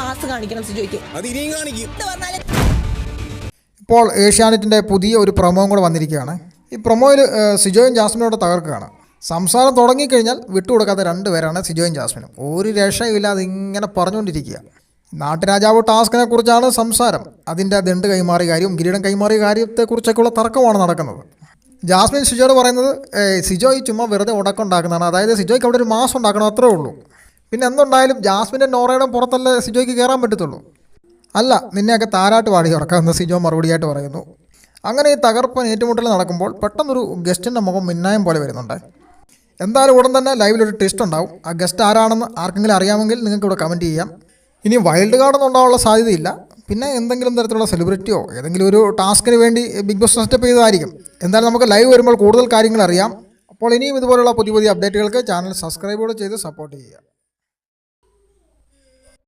Mass കാണിക്കണം സിജോയ്ക്ക് അത് ഇനിയും കാണിക്കും. എന്ന് ഇപ്പോൾ ഏഷ്യാനെറ്റിന്റെ പുതിയ ഒരു പ്രൊമോയും കൂടെ വന്നിരിക്കുകയാണ്. ഈ പ്രൊമോയിൽ സിജോയും ജാസ്മിനോട് തകർക്കുകയാണ്. സംസാരം തുടങ്ങിക്കഴിഞ്ഞാൽ വിട്ടുകൊടുക്കാത്ത രണ്ട് പേരാണ് സിജോയും ജാസ്മിനും. ഒരു രക്ഷയില്ലാതെ ഇങ്ങനെ പറഞ്ഞുകൊണ്ടിരിക്കുക. നാട്ടുരാജാവ് ടാസ്കിനെ കുറിച്ചാണ് സംസാരം. അതിന്റെ ദണ്ട് കൈമാറിയ കാര്യവും കിരീടം കൈമാറിയ കാര്യത്തെക്കുറിച്ചൊക്കെയുള്ള തർക്കമാണ് നടക്കുന്നത്. ജാസ്മിൻ സിജോയോട് പറയുന്നത് സിജോയ് ചുമ്മാ വെറുതെ ഉടക്കം ഉണ്ടാക്കുന്നതാണ് അതായത് സിജോയ്ക്ക് അവിടെ ഒരു മാസം ഉണ്ടാക്കണം അത്രേ ഉള്ളൂ. പിന്നെ എന്തുണ്ടായാലും ജാസ്മിന്റെ നോറയുടെ പുറത്തല്ലേ സിജോയ്ക്ക് കയറാൻ പറ്റത്തുള്ളൂ. അല്ല നിന്നെയൊക്കെ താരാട്ട് പാടി ഉറക്കാമെന്ന് സിജോ മറുപടിയായിട്ട് പറയുന്നു. അങ്ങനെ ഈ തകർപ്പൻ ഏറ്റുമുട്ടൽ നടക്കുമ്പോൾ പെട്ടെന്നൊരു ഗസ്റ്റിന്റെ മുഖം മിന്നായം പോലെ വരുന്നുണ്ട്. എന്തായാലും ഉടൻ തന്നെ ലൈവിലൊരു ടെസ്റ്റ് ഉണ്ടാവും. ആ ഗസ്റ്റ് ആരാണെന്ന് ആർക്കെങ്കിലും അറിയാമെങ്കിൽ നിങ്ങൾക്ക് ഇവിടെ കമന്റ് ചെയ്യാം. ഇനി വൈൽഡ് കാർഡൊന്നും ഉണ്ടാവാനുള്ള സാധ്യതയില്ല. പിന്നെ എന്തെങ്കിലും തരത്തിലുള്ള സെലിബ്രിറ്റിയോ ഏതെങ്കിലും ഒരു ടാസ്കിന് വേണ്ടി ബിഗ് ബോസ് സെറ്റപ്പ് ചെയ്തതായിരിക്കും. എന്തായാലും നമുക്ക് ലൈവ് വരുമ്പോൾ കൂടുതൽ കാര്യങ്ങൾ അറിയാം. അപ്പോൾ ഇനിയും ഇതുപോലുള്ള പുതിയ പുതിയ അപ്ഡേറ്റുകൾക്ക് ചാനൽ സബ്സ്ക്രൈബ് കൂടെ ചെയ്ത് സപ്പോർട്ട് ചെയ്യുക.